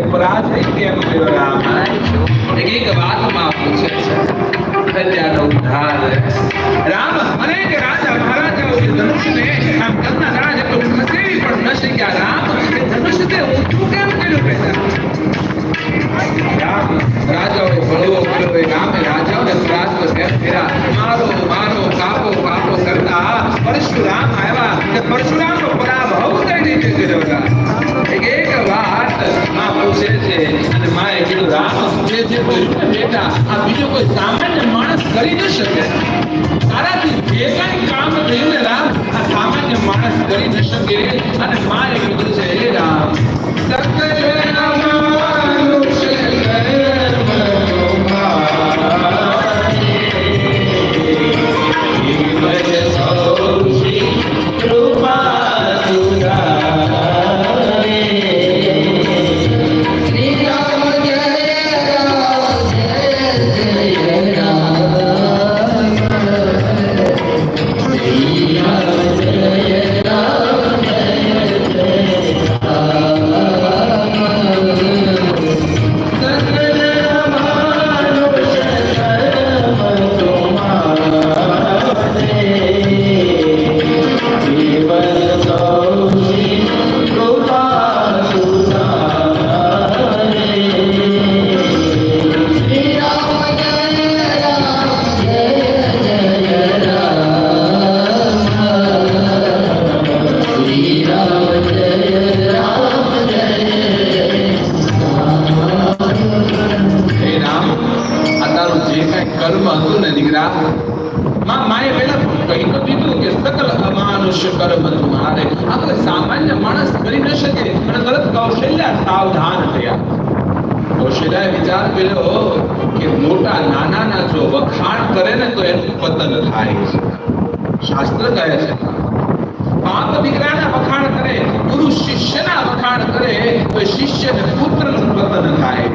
પરાજય કેમ થયો રામ એક વાતમાં પૂછે છે. પ્રજાનો ઉદ્ધાર. રામ, મને કે રાજા મહારાજાઓ કે ધનુષને. આમ કરતા રાજ તો ખસેવી પણ ન શક્યા. રામ, એ ધનુષ તે ઊંચું કેમ કર્યું પેલા રામ રાજાઓએ ભળવો કર્યો એ રામે રાજાઓને પ્રાસ્ત કેમ ફેરા મારો મારો કાપો કાપો કરતા પરશુરામ આવ્યા. કે પરશુરામનો પરાભવ કઈ રીતે કર્યો એક જે કોઈ બેટા આ બીજો કોઈ સામાન્ય માણસ કરી ન શકે. તારાથી જે કાંઈ કામ થયું ને રામ આ સામાન્ય માણસ કરી ન શકે. અને મારે કીધું છે, હે રામ સકલ માનુષ કર્મ હતું ને દીકરા માએ પહેલા કહી તો દીધું કે સકલ અમાનુષ્ય કર્મ તમારે આપણે સામાન્ય માણસ કરી ન શકે. અને તરત કૌશલ્યા સાવધાન થયા કૌશલ્યાએ વિચાર કર્યો કે મોટા નાનાના જો વખાણ કરે ને તો એનું પતન થાય છે શાસ્ત્ર કહે છે બાપ દીકરાના વખાણ કરે ગુરુ શિષ્યના વખાણ કરે તો શિષ્યને પુત્રનું પતન થાય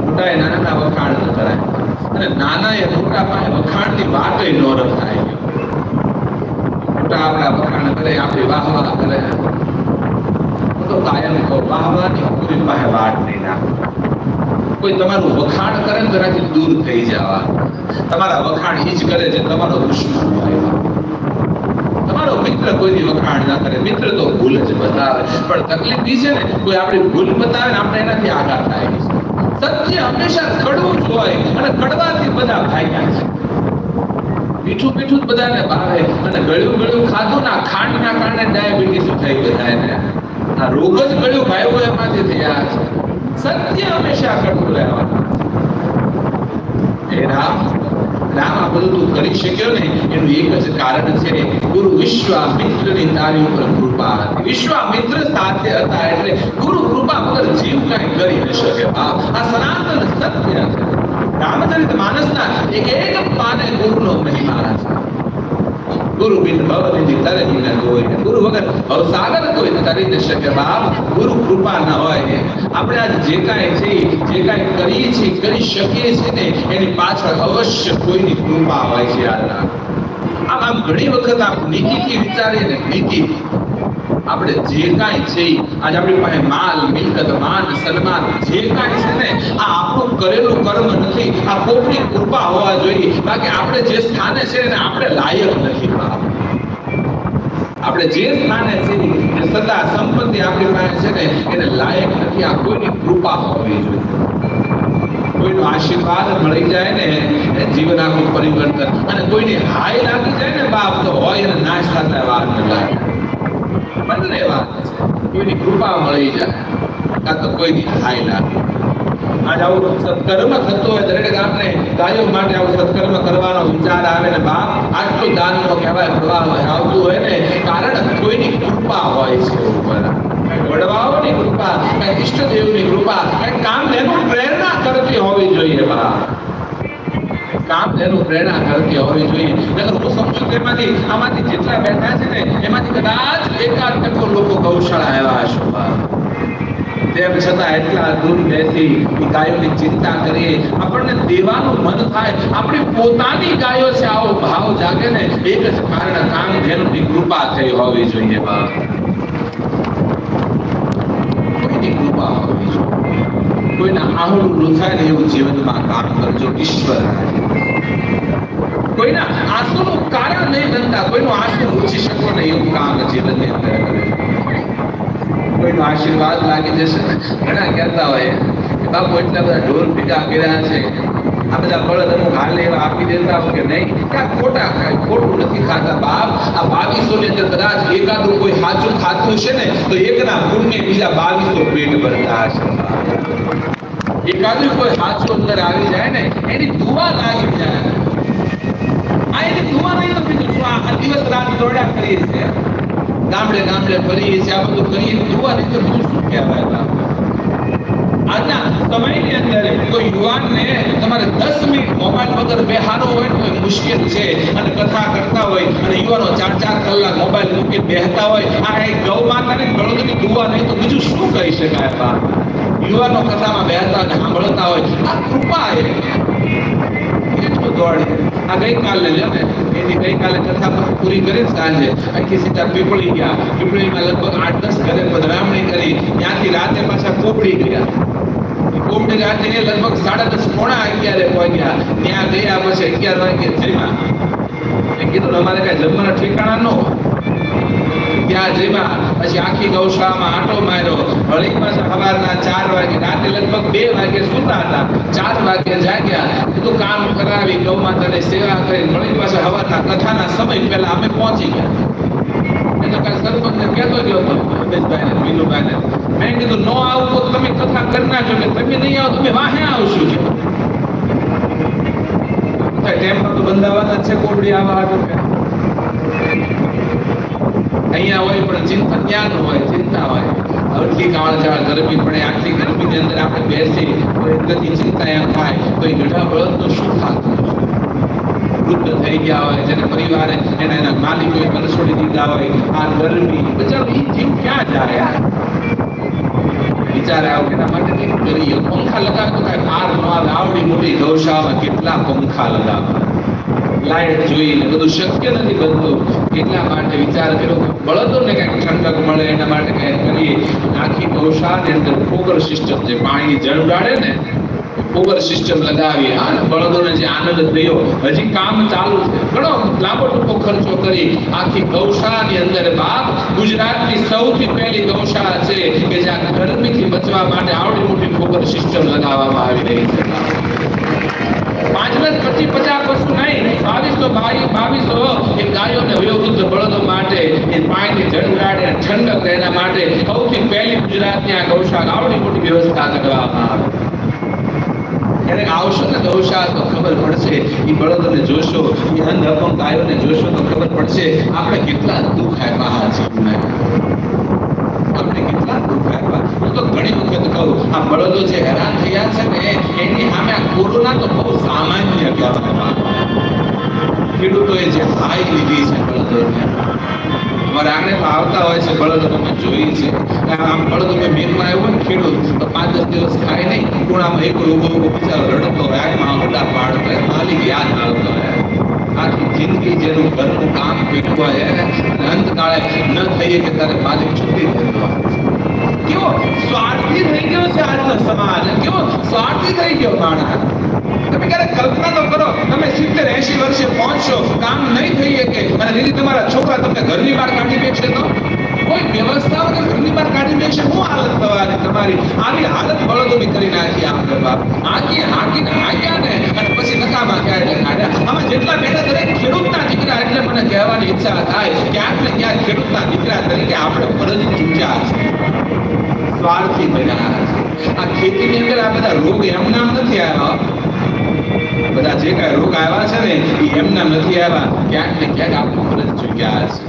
મોટાએ નાનાના વખાણ ન કરાય અને એ મોટા પાસે વખાણની વાત ન રખાય. મોટા આપણા વખાણ કરે, આપણી વાહ વાહ કરે તો કાયમ કહું વાહ વાહની પૂરી પાસે વાત નહીં નાખ કોઈ તમારું વખાણ કરે ને તેનાથી દૂર થઈ જવા. તમારા વખાણ ઈ જ કરે છે તમારો દુશ્મન તમારો મિત્ર કોઈની વખાણ ના કરે. મિત્ર તો ભૂલ જ બતાવે. પણ તકલીફ એ છે ને, કોઈ આપણી ભૂલ બતાવે ને આપણે એનાથી આઘાત થાય. છે સત્ય હંમેશા કડવું જ હોય અને કડવાથી બધા ભાગ્યા છે. મીઠું મીઠું બધાને ભાવે અને ગળ્યું ગળ્યું ખાધું ના, ખાંડના કારણે ડાયાબિટીસ થઈ બધાને આ રોગ જ ગળ્યું ભાઈઓ એમાંથી થયા છે. સત્ય હંમેશા કડવું રહેવાનું. હે રામ. રામ આ બધું તું કરી શક્યો ને, એનું એક જ કારણ છે, ગુરુ વિશ્વામિત્રની તારી ઉપર કૃપા હતી. વિશ્વામિત્ર સાથે હતા એટલે ગુરુ કૃપા વગર જીવ કઈ કરી ન શકે આ સનાતન સત્ય છે. રામચરિત માનસના એક એક પાને ગુરુનો મહિમા છે. ગુરુ બિન ભવ નિધિ તરે કોઈ ગુરુ વગર ભવસાગર કોઈ તરી ન શકે બાપ, ગુરુ કૃપા ન હોય આપણે આજ જે કાંઈ છે, જે કાંઈ કરીએ છીએ, કરી શકીએ છીએ ને, એની પાછળ અવશ્ય કોઈની કૃપા હોય છે યાદના આમ ઘણી વખત આમ નીતિથી વિચારીએ ને નીતિથી આપણે જે કાંઈ છે આજ આપણી પાસે માલ, મિલકત, માન, સન્માન, જે કાંઈ છે ને, આ આપણું કરેલું કર્મ નથી. આ કોકની કૃપા હોવા જોઈએ. બાકી આપણે જે સ્થાને છે ને આપણે લાયક નથી. આપણે જે સ્થાને છે જે સદા સંપત્તિ આપણી પાસે છે ને, એને લાયક નથી. આ કોઈની કૃપા હોવી જોઈએ. કોઈનો આશીર્વાદ મળી જાય ને જીવન આખું પરિવર્તન. અને કોઈની હાય લાગી જાય ને બાપ, તો હોય અને નાશ થતા વાર ન લાગે બંને વાત છે. એની કૃપા મળી જાય. કાં તો કોઈની હાય લાગે આજ આવું સત્કર્મ થતો હોય દરેક ગામને ગાયો માટે આવું સત્કર્મ કરવાનો વિચાર આવે ને બાપ, આટલું દાનનો કહેવાય, પ્રવાહ આવતું હોય ને, કારણ કોઈની કૃપા હોય છે ઉપર. વડવાઓની કૃપા, કઈ ઈષ્ટદેવની કૃપા, કઈ કામ લેનું પ્રેરણા કરતી હોવી જોઈએ બાપ. કામ તેનું પ્રેરણા કરતી હોવી જોઈએ. નકર હું સમજુ કે એમાંથી, આમાંથી જેટલા બેઠા છે ને, એમાંથી કદાચ એકાદ ટકો લોકો ગૌશાળા આવ્યા હશે તેમ છતાં એટલા દૂર બેસી ગાયોની ચિંતા કરીએ. આપણને દેવાનું મન થાય. આપણી પોતાની ગાયો છે, આવો ભાવ જાગે ને, એક જ કારણ કામ જેની કૃપા થઈ હોવી જોઈએ બાપ કોઈની કૃપા હોવી જોઈએ. કોઈના આહુડું રૂથાય ને એવું જીવનમાં કામ કરજો. ઈશ્વર. કોઈના આંસુનું કારણ નહીં બનતા, કોઈનું આંસુ પૂછી શકો નહીં એવું કામ જીવનની અંદર કોઈનો આશીર્વાદ લાગી જશે. ઘણા કહેતા હોય બાપુ એટલા બધા ઢોર ભેગા કર્યા છે. આ બધા બળદ અમુક હાલે એવા આપી દેતા હોય કે નહીં? ક્યાં ખોટા ખાય, ખોટું નથી ખાતા બાપ. આ બાવીસો ની અંદર કદાચ એકાદું કોઈ સાચું ખાતું છે ને, તો એકના પુણ્ય બીજા બાવીસો પેટ ભરતા હશે. એકાદું કોઈ સાચું અંદર આવી જાય ને, એની દુવા લાગી જાય. આ એની દુવા નહીં તો બીજું આ દિવસ રાત દોડ્યા કરીએ છીએ. ગામડે ગામડે ફરીએ છીએ. આ બધું કરીએ. દુવા નહીં તો બીજું શું કહેવાય આજના સમયની અંદર કોઈ યુવાનને તમારે દસ મિનિટ મોબાઈલ વગર બેહારો હોય તો મુશ્કેલ છે. અને કથા કરતા હોય અને યુવાનો ચાર ચાર કલાક મોબાઈલ મૂકી બેહતા હોય. આ એક ગૌ માતાને બળદની દુવા નહીં તો બીજું શું કહી શકાય યુવાનો કથામાં બેહતા અને સાંભળતા હોય. આ કૃપા એ દોડે આ ગઈકાલે છે ને, એની ગઈકાલે કથા પૂરી કરી સાંજે આખી સીધા પીપળી ગયા. પીપળીમાં લગભગ આઠ દસ ઘરે પધરામણી કરી. ત્યાંથી રાતે પાછા કોપડી ગયા. કોપડી રાતે લગભગ સાડા દસ પોણા અગિયારે પહોંચ્યા. ત્યાં ગયા પછી અગિયાર વાગે જમ્યા મેં કીધું અમારે કઈ જમવાના ઠેકાણા ન હોય. ત્યાં જમ્યા પછી આખી ગૌશાળામાં આંટો માર્યો. વળી પાછા સવારના ચાર વાગે, રાતે લગભગ બે વાગે સુતા હતા. ચાર વાગે જાગ્યા. બધું કામ કરાવી ગૌ માતાની સેવા કરી. વળી પાછા સવારના કથાના સમય પહેલા અમે પહોંચી ગયા. એટલે કાલ સરપંચને કહેતો ગયો હતો રમેશભાઈને મીનુભાઈને. મેં કીધું, નો આવું તો તમે કથા કરી નાખો કે તમે નહીં આવો તમે વાહે આવશો. કે ટેમ્પો તો બંધાવાના જ છે કોબડી આવા હાટું. કે અહીંયા હોય, પણ ચિંતા જ્ઞાન હોય, ચિંતા હોય. હરકી કાળ ચાળ ગરમી પડે, આટલી ગરમીની અંદર આપણે બેસી કોઈ ગતિ ચિંતા એમ થાય, તો એ ગઢા બળદનું શું થતું વૃદ્ધ થઈ ગયા હોય, જેને પરિવારે એના એના માલિકોએ કરસોડી દીધા હોય, આ ગરમી, બચારો એ જીવ ક્યાં જાય? વિચારે આવું, એના માટે કંઈક કરીએ. પંખા લગાવે તો કાંઈ ન આવે, આવડી મોટી ગૌશાળામાં કેટલા પંખા લગાવે લાઈટ જોઈ બધું શક્ય નથી બનતું. એટલા માટે વિચાર કર્યો કે બળદોને કંઈક ઠંડક મળે, એના માટે કંઈક કરીએ. આખી ગૌશાળાની અંદર ફોગર સિસ્ટમ જે પાણી જળ ઉડાડે ને ફોગર સિસ્ટમ લગાવી અને બળદોને જે આનંદ થયો, હજી કામ ચાલુ છે. ઘણો લાંબો ટૂંકો ખર્ચો કરી આખી ગૌશાળાની અંદર બાપ ગુજરાતની સૌથી પહેલી ગૌશાળા છે કે જ્યાં ગરમીથી બચવા માટે આવડી મોટી ફોગર સિસ્ટમ લગાવવામાં આવી રહી છે. પાંચ દસ પચાસ પશુ નહીં, બાવીસો ભાઈ બાવીસો એ ગાયો ને વયોવૃદ્ધ બળદો માટે એ પાણીની જળ ઉડાડે અને ઠંડક રહે એના માટે સૌથી પહેલી ગુજરાતની આ ગૌશાળા આવડી મોટી વ્યવસ્થા કરવામાં આવે. ક્યારેક આવશો ને ગૌશાળા તો ખબર પડશે એ બળદોને જોશો એ અંધ અપંગ ગાયોને જોશો તો ખબર પડશે, આપણે કેટલા દુઃખ આપ્યા આ આપણે કેટલા દુઃખ હું તો ઘણી વખત કહું, આ બળદો જે હેરાન થયા છે ને, એની સામે આ કોરોના તો બહુ સામાન્ય કહેવાય ખેડૂતોએ જે હાઈ લીધી છે બળદોને. અમારા આંગણેમાં આવતા હોય છે બળદો અમે જોઈએ છે. આમ બળદો મેં મેનમાં આવ્યો ને ખેડૂત, તો પાંચ દસ દિવસ ખાય નહીં, ખૂણામાં એક ઊભો ઊભો બિચારો રડતો હોય આગમાં મોટા પાડતો હોય માલિક યાદ આવતો હોય. આખી જિંદગી જેનું ઘરનું કામ હોય અને અંતકાળે ન થઈએ કે તારે માલિક છૂટી હોય કેવો સ્વાર્થી થઈ ગયો છે આજનો સમાજ? કેવો સ્વાર્થી થઈ ગયો માણસ? તમે ક્યારેક કલ્પના તો કરો, તમે સિત્તેર એસી વર્ષે પહોંચશો, કામ નહીં થઈ શકે. અને દીદી તમારા છોકરા તમને ઘરની બહાર કાઢી દેશે તો? કોઈ વ્યવસ્થા વગર ઘરની બહાર કાઢી દેશે શું હાલત થવાની તમારી? આવી હાલત બળદોની કરી નાખી આમ કરવા. આખી હાકીને હાક્યા ને અને પછી નકામા ક્યારે કાઢ્યા આમાં જેટલા બેઠા દરેક ખેડૂતના દીકરા એટલે મને કહેવાની ઈચ્છા થાય ક્યાંક ને ક્યાંક ખેડૂતના દીકરા તરીકે આપણે ફરજ ચૂક્યા છે સ્વાર્થી બન્યા છે. આ ખેતીની અંદર આ બધા રોગ એમનામ નથી આવ્યા. બધા જે કાંઈ રોગ આવ્યા છે ને, એ એમના નથી આવ્યા. ક્યાંક ને ક્યાંક આપણે ફરજ ચૂક્યા છે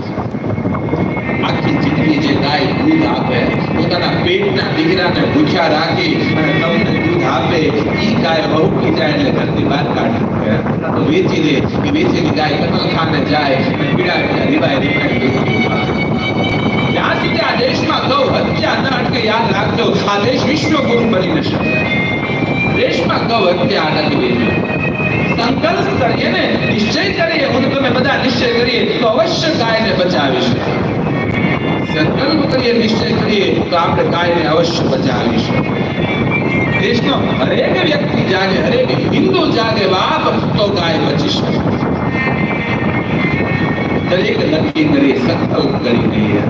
આખી જિંદગી જે ગાય દૂધ આપે પોતાના પેટના દીકરાને ભૂખ્યા રાખી અને તમને દૂધ આપે ઈ ગાય બહુ પી જાય એટલે ઘરની બહાર કાઢી મૂકે. તો વેચી દે એ વેચેલી ગાય કતલખાને જાય અને પીડા પીડા રીવાય રીવાય દૂધ પીવા. જ્યાં સુધી આ દેશમાં ગૌ હત્યા ન અટકે યાદ રાખજો આ દેશ વિશ્વ ગુરુ બની ન શકે દેશમાં ગૌ હત્યા અટકવી સંકલ્પ કરીએ ને નિશ્ચય કરીએ હું તમે બધા નિશ્ચય કરીએ તો અવશ્ય ગાયને બચાવીશું સંકલ્પ કરીએ નિશ્ચય કરીએ તો આપણે ગાયને અવશ્ય બચાવીશું દેશનો હરેક વ્યક્તિ જાગે હરેક હિન્દુ જાગે બાપ તો ગાય બચી શકે દરેક નક્કી કરી સંકલ્પ કરી લઈએ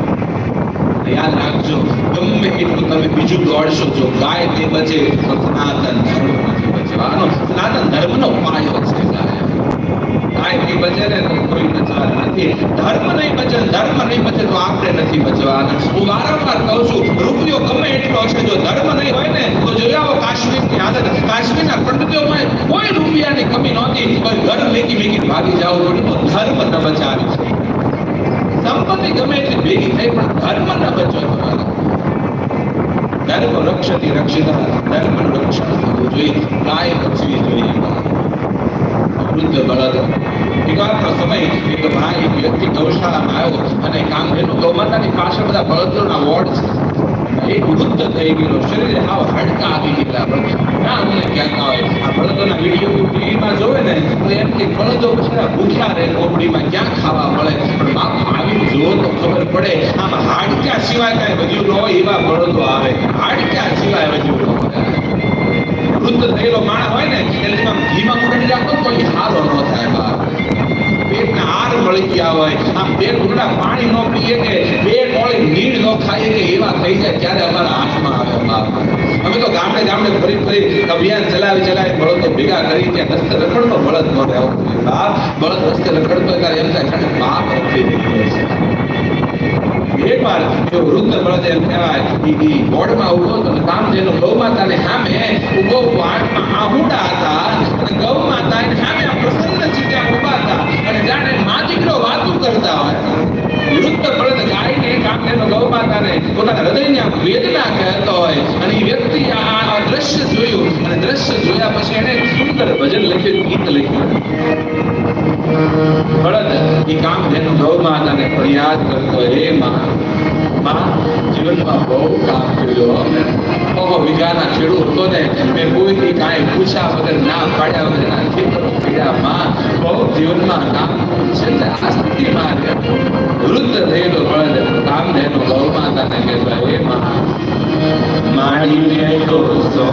યાદ રાખજો ગમે એટલું તમે બીજું દોડશો જો ગાય તે બચે તો સનાતન ધર્મ બચવાનો સનાતન ધર્મનો પાયો છે નહીં બચે ને કોઈ બચવાના નથી. ધર્મ નહીં બચે, ધર્મ નહીં બચે તો આપણે નથી બચવાના. હું વારંવાર કહું છું, રૂપિયો ગમે એટલો છે જો ધર્મ નહીં હોય ને, તો જોઈ આવો કાશ્મીરની હાલત. કાશ્મીરના પંડિતોમાં કોઈ રૂપિયાની કમી નહોતી. પણ ઘર લેકી ભેગી ભાગી જવું પડ્યું તો ધર્મ ન બચાવી. છે સંપત્તિ ગમે એટલી ભેગી થઈ, પણ ધર્મ ન બચવા ધર્મ રક્ષતી રક્ષિતા રક્ષણ થવું જોઈએ. ગાય રક્ષવી જોઈએ. વૃદ્ધ બળદ. એકવારનો સમય એક ભાઈ, એક વ્યક્તિ ગૌશાળામાં આવ્યો અને કામ એનું ગૌમાતાની પાછળ બધા બળદોના વોર્ડ છે. એ વૃદ્ધ થઈ ગયેલો. શરીરે હાવ હાડકા આવી ગયેલા ના, અમને ક્યાંક આવે આ બળદોના વીડિયો ટીવીમાં જોવે ને તો એમ કે બળદો બિચારા ભૂખ્યા રહે કોબડીમાં ક્યાં ખાવા મળે? આવી ખબર પડે. આમ હાડકા સિવાય કાંઈ વધ્યું ન હોય એવા બળદો આવે. હાડકા સિવાય વધ્યું ન હોય. વૃદ્ધ થયેલો માણસ હોય ને એટલે આમ ઘીમાં ઉડાડી રાખો તો એ હારો ન થાય બાપ. પેટના હાર મળી ગયા હોય. આમ બે ઘૂંટા પાણી ન પીએ કે બે ટોળી નીડ ન ખાઈએ કે એવા થઈ જાય ત્યારે અમારા હાથમાં આવે બાપ. અમે તો ગામડે ગામડે ફરી ફરી અભિયાન ચલાવી ચલાવી બળદો ભેગા કરી ત્યાં રસ્તે રખડતો બળદ ન રહેવો. બાપ, બળદ રસ્તે રખડતો ત્યારે એમ થાય બાપ રખડી નીકળ્યો છે એક જો વૃદ્ધ બળદેવ કહેવાય, ઈ બોર્ડમાં ઊભો હતો કામધેનુ ગૌ માતાને સામે ઊભો વાટમાં આહુડા હતા અને ગૌ માતા એની સામે પ્રસન્ન ચિત્તે ઊભા હતા. અને જાણે મા દીકરો વાતું કરતા હોય. વૃદ્ધ બળદ ગાયને કામધેનુ ગૌ માતાને પોતાના હૃદયની વેદના કહેતો હોય. અને એ વ્યક્તિ આ દ્રશ્ય જોયું દ્રશ્ય જોયા પછી એને સુંદર ભજન લખ્યું ગીત લખ્યું. બળદ એ કામ જેનું ગૌ માતાને ફરિયાદ કરતો હે માં. મા, જીવનમાં બહુ કામ કર્યું ઓહો, વિઘાના ખેડૂત હતો ને, મેં કોઈથી કાંઈ પૂછ્યા વગર ના પાડ્યા વગર ના ખેતરો પીડ્યા. માં, બહુ જીવનમાં કામ છે આ સ્થિતિમાં વૃદ્ધ થયેલો બળદ કામ જેનું ગૌ માતાને કહેતો હે મા. માડીને તો સો